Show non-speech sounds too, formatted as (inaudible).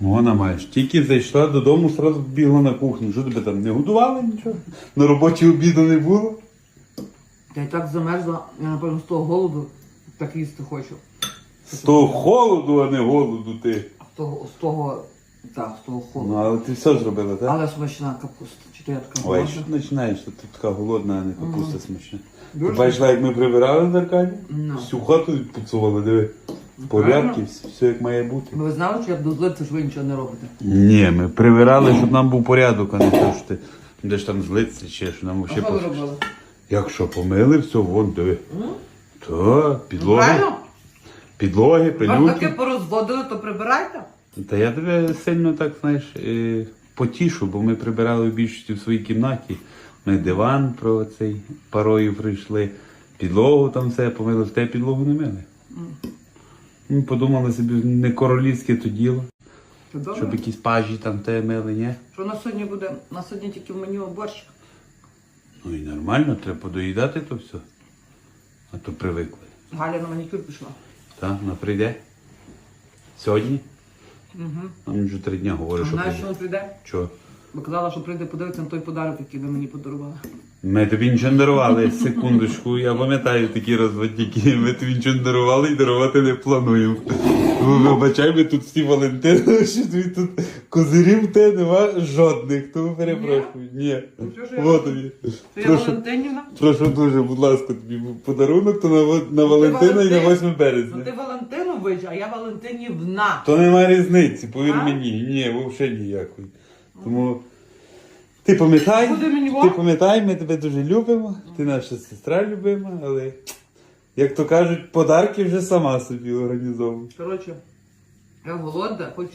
Вона маєш. Тільки зайшла додому, одразу бігла на кухню. Що тебе там не годували нічого? На роботі обіду не було? Я і так замерзла, я напевно з того голоду так їсти хочу. З того холоду, а не голоду ти. З того, з того, так, з того холоду. Ну, але ти все зробила, так? Але смачна капуста. Чи то я така Ой, що ти починаєш, ти така голодна, а не капуста смачна. Ти Дуже. бачила, як ми прибирали в Аркаді? Ну. Всю хату відпуцували, диви. В порядку, все, як має бути. Ви знали, що я буду злитися, що ви нічого не робите? Ні, ми прибирали, щоб нам був порядок, а не те, що ти будеш там злитися чи що нам А ще що ви робили? Якщо помили, все, вон диви. То, підлоги, Правильно? підлоги, Вас таки пилюки. порозводили, то прибирайте. Та я тебе сильно так, знаєш, е, потішу, бо ми прибирали в більшості в своїй кімнаті. Ми диван про цей парою прийшли, підлогу там все помили, в те підлогу не мили. Ми подумали собі, не королівське то діло, добре. щоб якісь пажі там те мили, ні? Що на сьогодні буде? На сьогодні тільки в меню борщ. Ну і нормально, треба подоїдати то все. А то привикли. Галя на манікюр пішла. Так, вона прийде. Сьогодні? Угу. Нам вже три дня говорить, що Знаєш, прийде. що він прийде? Чого? Бо казала, що прийде подивитися на той подарок, який ви мені подарували. Ми тобі нічого не дарували, секундочку. Я пам'ятаю такі розводники. Ми тобі нічого не дарували і дарувати не плануємо. Вибачай, ми тут всі Валентини, (laughs) що тобі тут козирів те нема жодних, тому перепрошую. Ні. Ну, Вот тобі. Прошу, Валентинівна? прошу дуже, будь ласка, тобі подарунок то на, Ва- на Валентина і на Валентин? 8 Ну березня. ти Валентинович, а я Валентинівна. То немає різниці, повір А? мені. Ні, взагалі ніякої. Тому ти пам'ятай, ти пам'ятай, ми тебе дуже любимо, ти наша сестра любима, але як то кажуть, подарки вже сама собі організовую. Коротше, я голодна, хочу